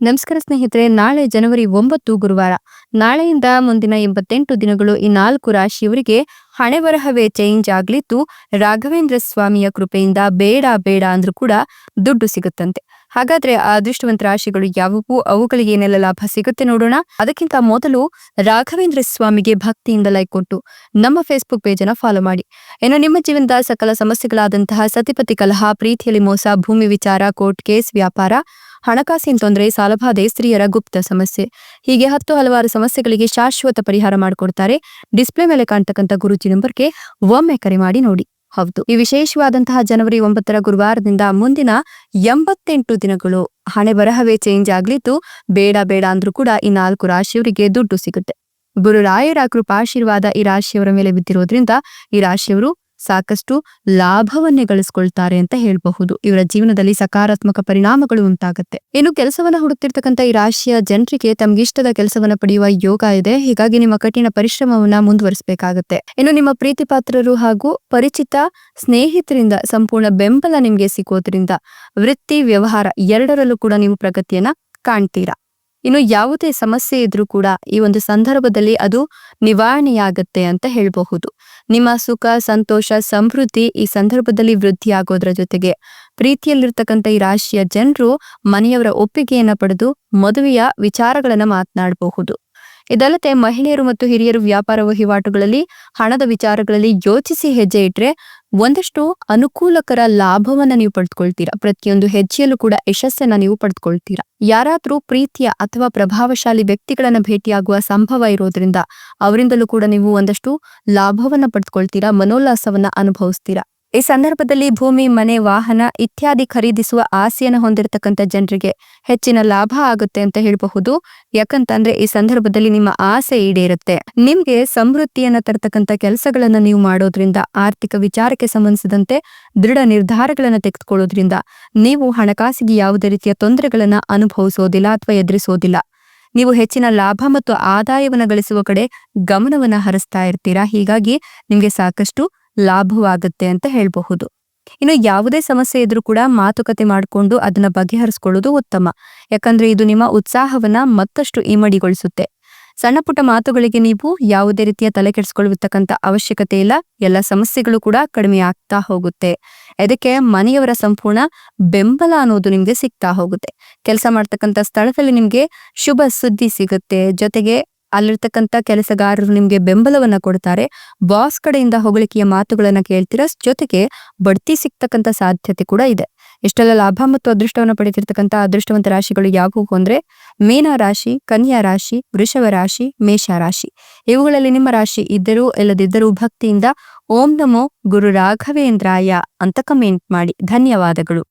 ನಮಸ್ಕಾರ ಸ್ನೇಹಿತರೆ, ನಾಳೆ ಜನವರಿ ಒಂಬತ್ತು ಗುರುವಾರ. ನಾಳೆಯಿಂದ ಮುಂದಿನ ಎಂಬತ್ತೆಂಟು ದಿನಗಳು ಈ ನಾಲ್ಕು ರಾಶಿಯವರಿಗೆ ಹಣೆ ಬರಹವೇ ಚೇಂಜ್ ಆಗ್ಲಿದ್ದು, ರಾಘವೇಂದ್ರ ಸ್ವಾಮಿಯ ಕೃಪೆಯಿಂದ ಬೇಡ ಬೇಡ ಅಂದ್ರೂ ಕೂಡ ದುಡ್ಡು ಸಿಗುತ್ತಂತೆ. ಹಾಗಾದ್ರೆ ಆ ಅದೃಷ್ಟವಂತ ರಾಶಿಗಳು ಯಾವುವು? ಅವುಗಳಿಗೆ ಏನೆಲ್ಲ ಲಾಭ ಸಿಗುತ್ತೆ ನೋಡೋಣ. ಅದಕ್ಕಿಂತ ಮೊದಲು ರಾಘವೇಂದ್ರ ಸ್ವಾಮಿಗೆ ಭಕ್ತಿಯಿಂದ ಲೈಕ್ ಕೊಟ್ಟು ನಮ್ಮ ಫೇಸ್ಬುಕ್ ಪೇಜ್ ಅನ್ನ ಫಾಲೋ ಮಾಡಿ. ಏನೋ ನಿಮ್ಮ ಜೀವನದ ಸಕಲ ಸಮಸ್ಯೆಗಳಾದಂತಹ ಸತಿಪತಿ ಕಲಹ, ಪ್ರೀತಿಯಲ್ಲಿ ಮೋಸ, ಭೂಮಿ ವಿಚಾರ ಕೋರ್ಟ್ ಕೇಸ್ ವ್ಯಾಪಾರ ಹಣಕಾಸಿನ ತೊಂದರೆ ಸಾಲಬಾಧೆ ಸ್ತ್ರೀಯರ ಗುಪ್ತ ಸಮಸ್ಯೆ. ಹೀಗೆ ಹತ್ತು ಹಲವಾರು ಸಮಸ್ಯೆಗಳಿಗೆ ಶಾಶ್ವತ ಪರಿಹಾರ ಮಾಡಿಕೊಡ್ತಾರೆ. ಡಿಸ್ಪ್ಲೇ ಮೇಲೆ ಕಾಣ್ತಕ್ಕಂಥ ಗುರುಜಿ ನಂಬರ್ಗೆ ಒಮ್ಮೆ ಕರೆ ಮಾಡಿ ನೋಡಿ. ಹೌದು. ಈ ವಿಶೇಷವಾದಂತಹ ಜನವರಿ ಒಂಬತ್ತರ ಗುರುವಾರದಿಂದ ಮುಂದಿನ ಎಂಬತ್ತೆಂಟು ದಿನಗಳು ಹಣೆ ಬರಹವೇ ಚೇಂಜ್ ಆಗ್ಲಿದ್ದು, ಬೇಡ ಬೇಡ ಅಂದ್ರೂ ಕೂಡ ಈ ನಾಲ್ಕು ರಾಶಿಯವರಿಗೆ ದುಡ್ಡು ಸಿಗುತ್ತೆ. ಗುರುರಾಯರ ಕೃಪಾಶೀರ್ವಾದ ಈ ರಾಶಿಯವರ ಮೇಲೆ ಬಿದ್ದಿರೋದ್ರಿಂದ ಈ ರಾಶಿಯವರು ಸಾಕಷ್ಟು ಲಾಭವನ್ನೇ ಗಳಿಸ್ಕೊಳ್ತಾರೆ ಅಂತ ಹೇಳಬಹುದು. ಇವರ ಜೀವನದಲ್ಲಿ ಸಕಾರಾತ್ಮಕ ಪರಿಣಾಮಗಳು ಉಂಟಾಗುತ್ತೆ. ಇನ್ನು ಕೆಲಸವನ್ನ ಹುಡುಕ್ತಿರ್ತಕ್ಕಂಥ ಈ ರಾಶಿಯ ಜನರಿಗೆ ತಮ್ಗಿಷ್ಟದ ಕೆಲಸವನ್ನ ಪಡೆಯುವ ಯೋಗ ಇದೆ. ಹೀಗಾಗಿ ನಿಮ್ಮ ಕಠಿಣ ಪರಿಶ್ರಮವನ್ನ ಮುಂದುವರಿಸಬೇಕಾಗುತ್ತೆ. ಇನ್ನು ನಿಮ್ಮ ಪ್ರೀತಿ ಪಾತ್ರರು ಹಾಗೂ ಪರಿಚಿತ ಸ್ನೇಹಿತರಿಂದ ಸಂಪೂರ್ಣ ಬೆಂಬಲ ನಿಮ್ಗೆ ಸಿಗೋದ್ರಿಂದ ವೃತ್ತಿ ವ್ಯವಹಾರ ಎರಡರಲ್ಲೂ ಕೂಡ ನೀವು ಪ್ರಗತಿಯನ್ನ ಕಾಣ್ತೀರಾ? ಇನ್ನು ಯಾವುದೇ ಸಮಸ್ಯೆ ಇದ್ರೂ ಕೂಡ ಈ ಒಂದು ಸಂದರ್ಭದಲ್ಲಿ ಅದು ನಿವಾರಣೆಯಾಗತ್ತೆ ಅಂತ ಹೇಳಬಹುದು. ನಿಮ್ಮ ಸುಖ, ಸಂತೋಷ, ಸಮೃದ್ಧಿ ಈ ಸಂದರ್ಭದಲ್ಲಿ ವೃದ್ಧಿಯಾಗೋದ್ರ ಜೊತೆಗೆ ಪ್ರೀತಿಯಲ್ಲಿರ್ತಕ್ಕಂಥ ಈ ರಾಶಿಯ ಜನರು ಮನೆಯವರ ಒಪ್ಪಿಗೆಯನ್ನ ಪಡೆದು ಮದುವೆಯ ವಿಚಾರಗಳನ್ನ ಮಾತನಾಡಬಹುದು. ಇದಲ್ಲದೆ ಮಹಿಳೆಯರು ಮತ್ತು ಹಿರಿಯರು ವ್ಯಾಪಾರ ವಹಿವಾಟುಗಳಲ್ಲಿ ಹಣದ ವಿಚಾರಗಳಲ್ಲಿ ಯೋಚಿಸಿ ಹೆಜ್ಜೆ ಇಟ್ರೆ ಒಂದಷ್ಟು ಅನುಕೂಲಕರ ಲಾಭವನ್ನ ನೀವು ಪಡೆದುಕೊಳ್ತೀರಾ ಪ್ರತಿಯೊಂದು ಹೆಜ್ಜೆಯಲ್ಲೂ ಕೂಡ ಯಶಸ್ಸನ್ನ ನೀವು ಪಡೆದುಕೊಳ್ತೀರಾ ಯಾರಾದ್ರೂ ಪ್ರೀತಿಯ ಅಥವಾ ಪ್ರಭಾವಶಾಲಿ ವ್ಯಕ್ತಿಗಳನ್ನ ಭೇಟಿಯಾಗುವ ಸಂಭವ ಇರೋದ್ರಿಂದ ಅವರಿಂದಲೂ ಕೂಡ ನೀವು ಒಂದಷ್ಟು ಲಾಭವನ್ನ ಪಡೆದುಕೊಳ್ತೀರಾ ಮನೋಲ್ಲಾಸವನ್ನ ಅನುಭವಿಸ್ತೀರಾ. ಈ ಸಂದರ್ಭದಲ್ಲಿ ಭೂಮಿ, ಮನೆ, ವಾಹನ ಇತ್ಯಾದಿ ಖರೀದಿಸುವ ಆಸೆಯನ್ನು ಹೊಂದಿರತಕ್ಕಂಥ ಜನರಿಗೆ ಹೆಚ್ಚಿನ ಲಾಭ ಆಗುತ್ತೆ ಅಂತ ಹೇಳಬಹುದು. ಯಾಕಂತಂದ್ರೆ ಈ ಸಂದರ್ಭದಲ್ಲಿ ನಿಮ್ಮ ಆಸೆ ಈಡೇರುತ್ತೆ. ನಿಮ್ಗೆ ಸಮೃದ್ಧಿಯನ್ನ ತರತಕ್ಕಂಥ ಕೆಲಸಗಳನ್ನ ನೀವು ಮಾಡೋದ್ರಿಂದ, ಆರ್ಥಿಕ ವಿಚಾರಕ್ಕೆ ಸಂಬಂಧಿಸಿದಂತೆ ದೃಢ ನಿರ್ಧಾರಗಳನ್ನ ತೆಗೆದುಕೊಳ್ಳೋದ್ರಿಂದ ನೀವು ಹಣಕಾಸಿಗೆ ಯಾವುದೇ ರೀತಿಯ ತೊಂದರೆಗಳನ್ನ ಅನುಭವಿಸೋದಿಲ್ಲ ಅಥವಾ ಎದುರಿಸೋದಿಲ್ಲ. ನೀವು ಹೆಚ್ಚಿನ ಲಾಭ ಮತ್ತು ಆದಾಯವನ್ನು ಗಳಿಸುವ ಕಡೆ ಗಮನವನ್ನ ಹರಿಸ್ತಾ ಇರ್ತೀರಾ? ಹೀಗಾಗಿ ನಿಮ್ಗೆ ಸಾಕಷ್ಟು ಲಾಭವಾಗುತ್ತೆ ಅಂತ ಹೇಳಬಹುದು. ಇನ್ನು ಯಾವುದೇ ಸಮಸ್ಯೆ ಇದ್ರೂ ಕೂಡ ಮಾತುಕತೆ ಮಾಡಿಕೊಂಡು ಅದನ್ನ ಬಗೆಹರಿಸ್ಕೊಳ್ಳೋದು ಉತ್ತಮ. ಯಾಕಂದ್ರೆ ಇದು ನಿಮ್ಮ ಉತ್ಸಾಹವನ್ನ ಮತ್ತಷ್ಟು ಇಮಡಿಗೊಳಿಸುತ್ತೆ ಸಣ್ಣ ಪುಟ್ಟ ಮಾತುಗಳಿಗೆ ನೀವು ಯಾವುದೇ ರೀತಿಯ ತಲೆ ಕೆಡಿಸ್ಕೊಳ್ಳತಕ್ಕಂತ ಅವಶ್ಯಕತೆ ಇಲ್ಲ. ಎಲ್ಲ ಸಮಸ್ಯೆಗಳು ಕೂಡ ಕಡಿಮೆ ಆಗ್ತಾ ಹೋಗುತ್ತೆ. ಅದಕ್ಕೆ ಮನೆಯವರ ಸಂಪೂರ್ಣ ಬೆಂಬಲ ಅನ್ನೋದು ನಿಮ್ಗೆ ಸಿಗ್ತಾ ಹೋಗುತ್ತೆ. ಕೆಲಸ ಮಾಡ್ತಕ್ಕಂಥ ಸ್ಥಳದಲ್ಲಿ ನಿಮ್ಗೆ ಶುಭ ಸುದ್ದಿ ಸಿಗುತ್ತೆ. ಜೊತೆಗೆ ಅಲ್ಲಿರ್ತಕ್ಕಂಥ ಕೆಲಸಗಾರರು ನಿಮ್ಗೆ ಬೆಂಬಲವನ್ನ ಕೊಡ್ತಾರೆ. ಬಾಸ್ ಕಡೆಯಿಂದ ಹೊಗಳಿಕೆಯ ಮಾತುಗಳನ್ನ ಕೇಳ್ತೀರ, ಜೊತೆಗೆ ಬಡ್ತಿ ಸಿಗ್ತಕ್ಕಂಥ ಸಾಧ್ಯತೆ ಕೂಡ ಇದೆ. ಇಷ್ಟೆಲ್ಲ ಲಾಭ ಮತ್ತು ಅದೃಷ್ಟವನ್ನ ಪಡೆದಿರ್ತಕ್ಕಂಥ ಅದೃಷ್ಟವಂತ ರಾಶಿಗಳು ಯಾವುವು ಅಂದ್ರೆ, ಮೀನ ರಾಶಿ, ಕನ್ಯಾ ರಾಶಿ, ವೃಷಭ ರಾಶಿ, ಮೇಷ ರಾಶಿ. ಇವುಗಳಲ್ಲಿ ನಿಮ್ಮ ರಾಶಿ ಇದ್ದರೂ ಇಲ್ಲದಿದ್ದರೂ ಭಕ್ತಿಯಿಂದ ಓಂ ನಮೋ ಗುರು ರಾಘವೇಂದ್ರಾಯ ಅಂತ ಕಮೆಂಟ್ ಮಾಡಿ. ಧನ್ಯವಾದಗಳು.